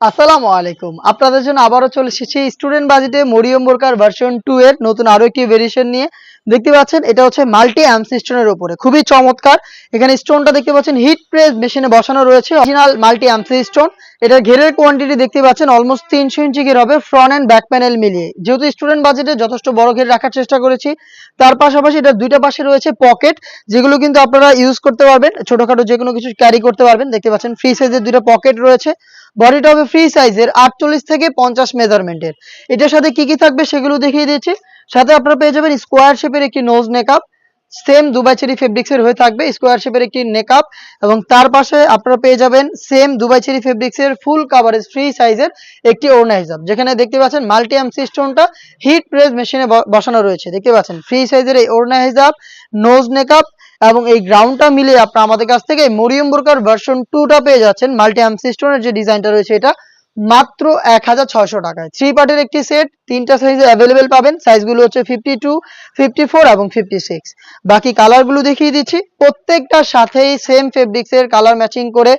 আসসালামু আলাইকুম। আপনাদের জন্য আবারও চলে এসেছি স্টুডেন্ট বাজেটে মরিয়ম বোরকার ভার্সন টু এর নতুন আরও একটি ভেরিয়েশন নিয়ে। দেখতে পাচ্ছেন, এটা হচ্ছে মাল্টি অ্যামস স্টোনের উপরে। খুবই চমৎকার। এখানে স্টোনটা দেখতে পাচ্ছেন হিট প্রেস মেশিনে বসানো রয়েছে। অরিজিনাল মাল্টি অ্যামস স্টোন এটার ঘেরের কোয়ান্টিটি দেখতে পাচ্ছেন অলমোস্ট তিনশো ইঞ্চি ঘের হবে ফ্রন্ট অ্যান্ড ব্যাক প্যানেল মিলিয়ে। যেহেতু স্টুডেন্ট বাজেটে যথেষ্ট বড় ঘের রাখার চেষ্টা করেছি, তার পাশাপাশি এটার দুইটা পাশে রয়েছে পকেট যেগুলো কিন্তু আপনারা ইউজ করতে পারবেন। ছোটখাটো যে কোনো কিছু ক্যারি করতে পারবেন। দেখতে পাচ্ছেন ফ্রি সাইজের দুটো পকেট রয়েছে। বডিটা হবে ফ্রি সাইজের আটচল্লিশ থেকে পঞ্চাশ মেজারমেন্টের এটার সাথে কি কি থাকবে সেগুলো দেখিয়ে দিচ্ছি সাথে আপনারা পেয়ে যাবেন স্কোয়ার শেপের একটি nose neck up same Dubai cherry fabrics এর হয়ে থাকবে স্কোয়ার শেপের একটি নেকআপ এবং তার পাশে আপনারা পেয়ে যাবেন সেম দুবাই চেরি ফেব্রিক্স এর ফুল কাভারেজ ফ্রি সাইজের একটি ওড়না যেখানে দেখতে পাচ্ছেন মাল্টি এমসি স্টোনটা হিট প্রেস মেশিনে বসানো রয়েছে। দেখতে পাচ্ছেন ফ্রি সাইজের এই ওড়না নোজ নেকআপ এবং এই গ্রাউন্ডটা মিলে আপনারা আমাদের কাছ থেকে মরিয়ম বোরকার ভার্সন টুটা পেয়ে যাচ্ছেন। মাল্টি অ্যাম সিস্টেমের যে ডিজাইনটা রয়েছে এটা মাত্র এক হাজার ছয়শো টাকায়। থ্রি পার্টের একটি সেট তিনটা সাইজে অ্যাভেলেবেল পাবেন। সাইজগুলো হচ্ছে ফিফটি টু ফিফটি ফোর এবং ফিফটি সিক্স বাকি কালারগুলো দেখিয়ে দিচ্ছি। প্রত্যেকটার সাথেই সেম ফেব্রিক্সের কালার ম্যাচিং করে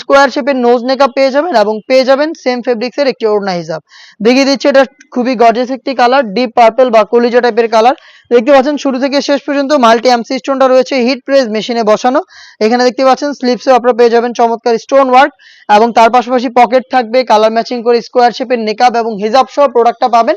স্কোয়ার শেপের নোজ নেকআপ পেয়ে যাবেন এবং পেয়ে যাবেন সেম ফেব্রিক্সের একটি ওড়না হিসাব দেখিয়ে দিচ্ছি, এটা খুবই গর্জেস একটি কালার ডিপ পার্পল বা কলিজা টাইপের কালার দেখতে পাচ্ছেন, শুরু থেকে শেষ পর্যন্ত মাল্টি এমসি স্টোনটা রয়েছে হিট প্রেস মেশিনে বসানো। এখানে দেখতে পাচ্ছেন স্লিপসে আপনারা পেয়ে যাবেন চমৎকার স্টোন ওয়ার্ক এবং তার পাশাপাশি পকেট থাকবে। কালার ম্যাচিং করে স্কোয়ার শেপের নেকআপ এবং হিজাব সহ প্রোডাক্টটা পাবেন।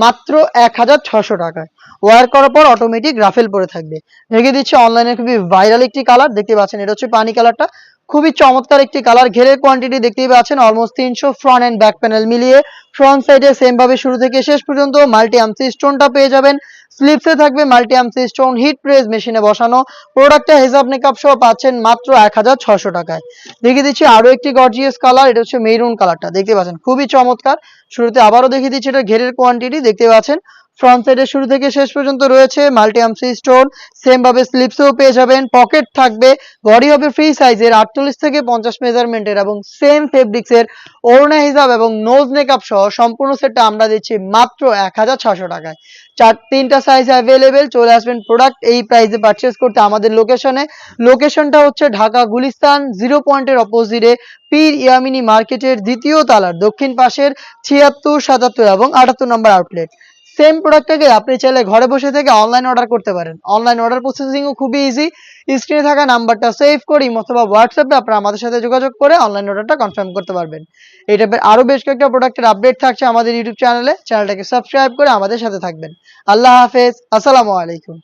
মাত্র এক হাজার ছশো টাকায়। ওয়ার করার পর অটোমেটিক রাফেল পরে থাকবে। রেখে দিচ্ছে অনলাইনে খুবই ভাইরাল একটি কালার দেখতে পাচ্ছেন এটা হচ্ছে পানি কালারটা খুবই চমৎকার একটি কালার, ঘেরের কোয়ান্টিটি দেখতেই পাচ্ছেন অলমোস্ট তিনশো ফ্রন্ট অ্যান্ড ব্যাক প্যানেল মিলিয়ে ফ্রন্ট সাইডে সেম ভাবে শুরু থেকে শেষ পর্যন্ত মাল্টি আমসি স্টোনটা পেয়ে যাবেন। স্লিপসে থাকবে multi MC stone heat press মেশিনে বসানো। প্রোডাক্টটা হিসাব মেকআপ সহ পাচ্ছেন মাত্র এক টাকায়। দেখিয়ে দিচ্ছি আরও একটি গর্জিয়াস কালার এটা হচ্ছে মেরুন কালারটা দেখতে পাচ্ছেন, খুবই চমৎকার। শুরুতে আবারও দেখিয়ে দিচ্ছি এটা ঘেরের কোয়ান্টিটি দেখতে পাচ্ছেন ফ্রন্ট সাইডের শুরু থেকে শেষ পর্যন্ত রয়েছে মাল্টি আমসি স্টোন সেম ভাবে স্লিপসেও পেয়ে যাবেন পকেট থাকবে বডি হবে ফ্রি সাইজের আটচল্লিশ থেকে পঞ্চাশ মেজারমেন্টের এবং সেম ফেব্রিক্সের ওড়না হিসাব এবং নোজ মেকআপ সহ সম্পূর্ণ সেটটা আমরা দিচ্ছি মাত্র এক হাজার ছশো টাকায়। চার, তিনটা সাইজ অ্যাভেলেবেল চলে আসবেন প্রোডাক্ট এই প্রাইসে পারচেস করতে আমাদের লোকেশনে লোকেশনটা হচ্ছে ঢাকা গুলিস্তান জিরো পয়েন্টের অপোজিটে পীর ইয়ামিনী মার্কেটের দ্বিতীয় তালার দক্ষিণ পাশের ছিয়াত্তর, সাতাত্তর এবং আটাত্তর নম্বর আউটলেট সেম প্রোডাক্টটাকে আপনি চাইলে ঘরে বসে থেকে অনলাইন অর্ডার করতে পারেন। অনলাইন অর্ডার প্রসেসিংও খুবই ইজি স্ক্রিনে থাকা নাম্বারটা সেভ করি অথবা হোয়াটসঅ্যাপে আপনারা আমাদের সাথে যোগাযোগ করে অনলাইন অর্ডারটা কনফার্ম করতে পারবেন। এই টাইপের আরও বেশ কয়েকটা প্রোডাক্টের আপডেট থাকছে আমাদের ইউটিউব চ্যানেলে চ্যানেলটাকে সাবস্ক্রাইব করে আমাদের সাথে থাকবেন। আল্লাহ হাফেজ। আসসালামু আলাইকুম।